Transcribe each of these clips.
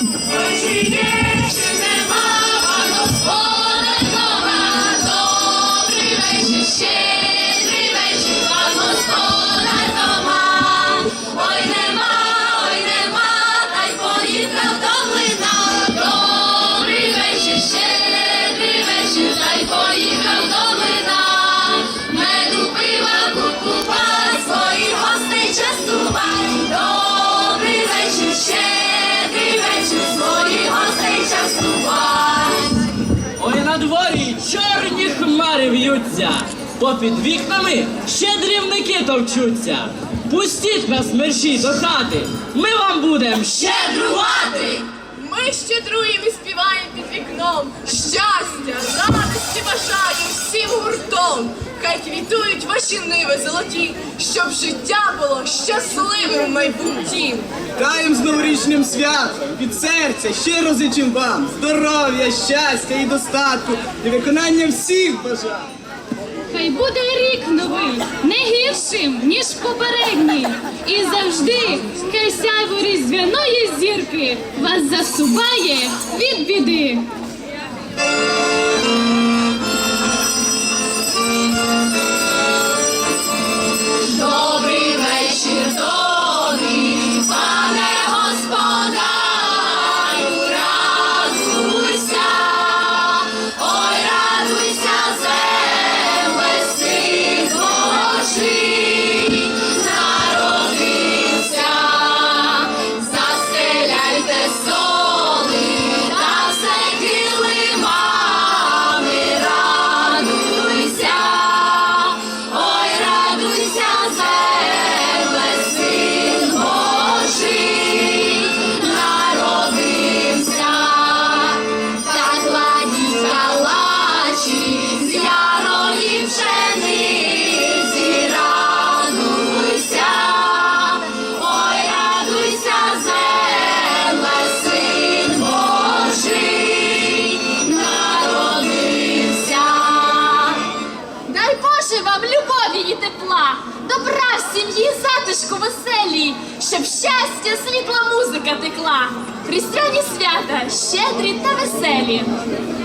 Чи хмари в'ються, попід вікнами щедрівники товчуться. Пустіть нас мерші до хати, ми вам будем щедрувати. Ми щедруємо і співаємо під вікном. Щастя, радості бажаю всім гуртом. Хай квітують ваші ниви золоті, щоб життя було щасливим в майбутнім. Вітаєм з новорічним святом від серця щиро зичим вам здоров'я, щастя і достатку і виконання всіх бажань. Хай буде рік новий, не гіршим, ніж попередній. І завжди хай сяйво різдвяної зірки вас засуває від біди. Дай вам любові і тепла, добра в сім'ї, затишку веселі, щоб щастя, світла музика текла. Християні свята, щедрі та веселі.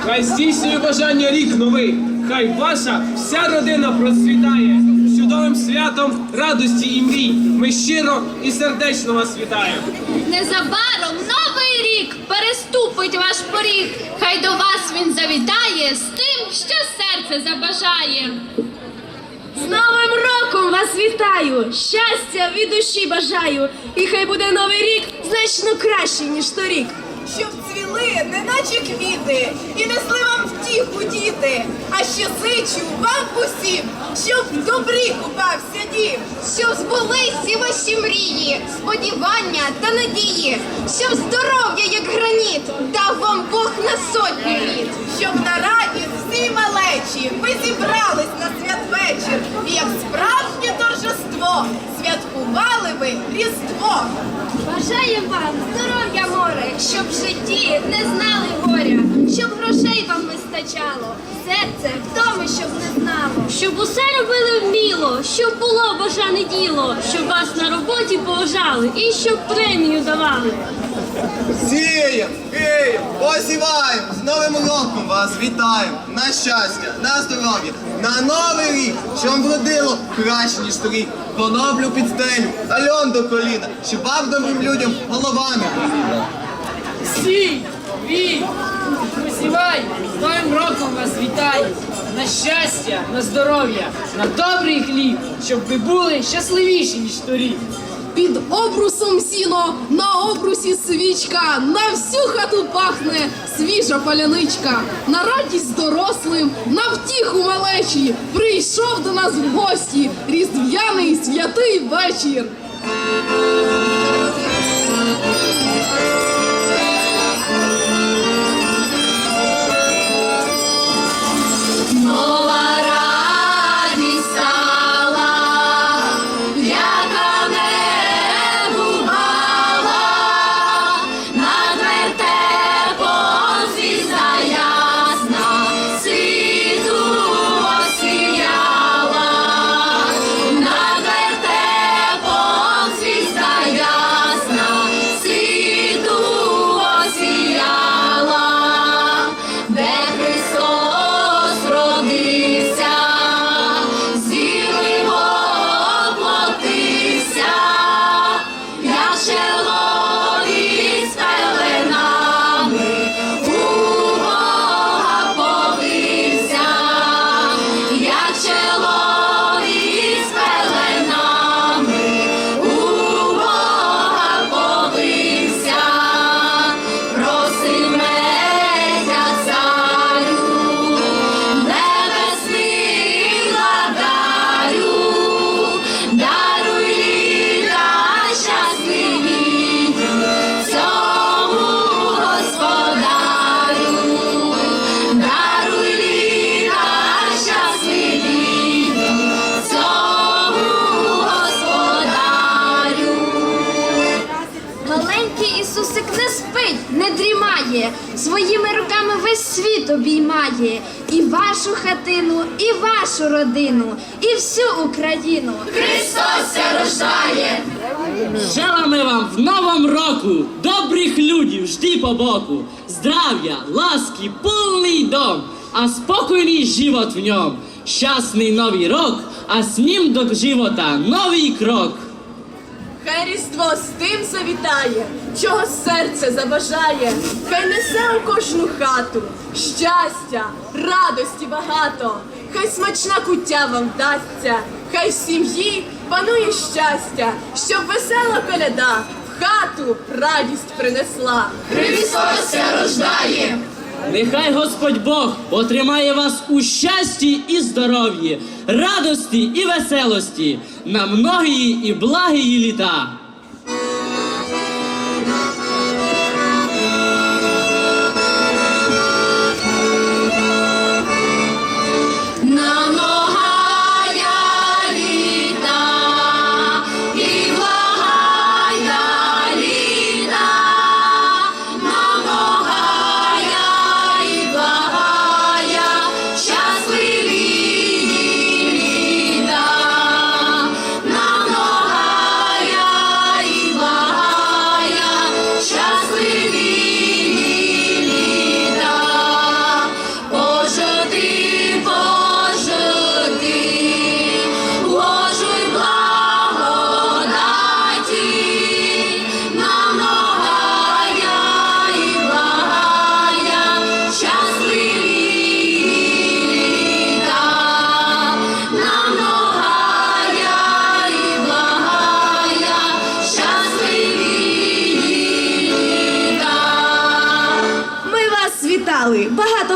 Хай здійснює бажання рік новий, хай ваша вся родина процвітає. З Чудовим святом радості і мрій. Ми щиро і сердечно вас вітаємо. Незабаром новий рік переступить ваш поріг. Хай до вас він завітає з тим, що серце забажає. З Новим роком вас вітаю! Щастя від душі бажаю! І хай буде новий рік значно кращий, ніж торік. щоб цвіли, неначе квіти, і несли вам втіху діти. А ще зичу вам усім, щоб в добрі купався дім. Щоб збулись всі ваші мрії, сподівання та надії, щоб здоров'я, як граніт, дав вам Бог на сотню літ. Щоб на радість всі малечі ви зібрались на святвечір, і як справжнє торжество святкували ви Різдво. Бажаємо вам здоров'я море, щоб в житті не знали горя, щоб грошей вам вистачало, серце втоми, щоб не знало. Щоб усе робили вміло, щоб було бажане діло, щоб вас на роботі поважали і щоб премію давали. Сієм, києм, посіваємо, з Новим роком вас вітаємо, на щастя, на здоров'я, на новий рік, щоб вродило краще, ніж торік. Коноплю під стелю, альон до коліна, щоб баб добрим людям головами. Сій, вій, посівай, з Новим роком вас вітаю. На щастя, на здоров'я, на добрий хліб, щоб ви були щасливіші, ніж торік. Під обрусом сіно, на обрусі свічка, на всю хату пахне свіжа паляничка. На радість дорослим, на втіху малечі, прийшов до нас в гості різдвяний святий вечір. Мить не дрімає, своїми руками весь світ обіймає. І вашу хатину, і вашу родину, і всю Україну. Христос ся рождає. Желаємо вам в новому року добрих людів жди по боку, здрав'я, ласки, повний дом, а спокійний живот в ньому. Щасний новий рок, а з ним до живота новий крок. Хай з тим завітає, чого серце забажає, хай несе у кожну хату щастя, радості багато, хай смачна куття вам вдасться, хай в сім'ї панує щастя, щоб весела коляда в хату радість принесла. Христос рождає. Нехай Господь Бог потримає вас у щасті і здоров'ї, радості і веселості на многії і благії літа.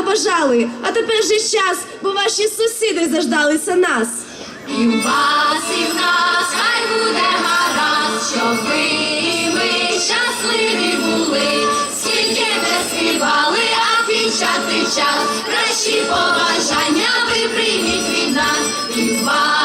Вітали, багато бажали, а тепер же час, бо ваші сусіди заждалися нас. І в вас, і в нас хай буде гаразд, щоб ви і ми щасливі були, скільки не співали, а кінчати час, кращі побажання ви прийміть від нас, і в вас.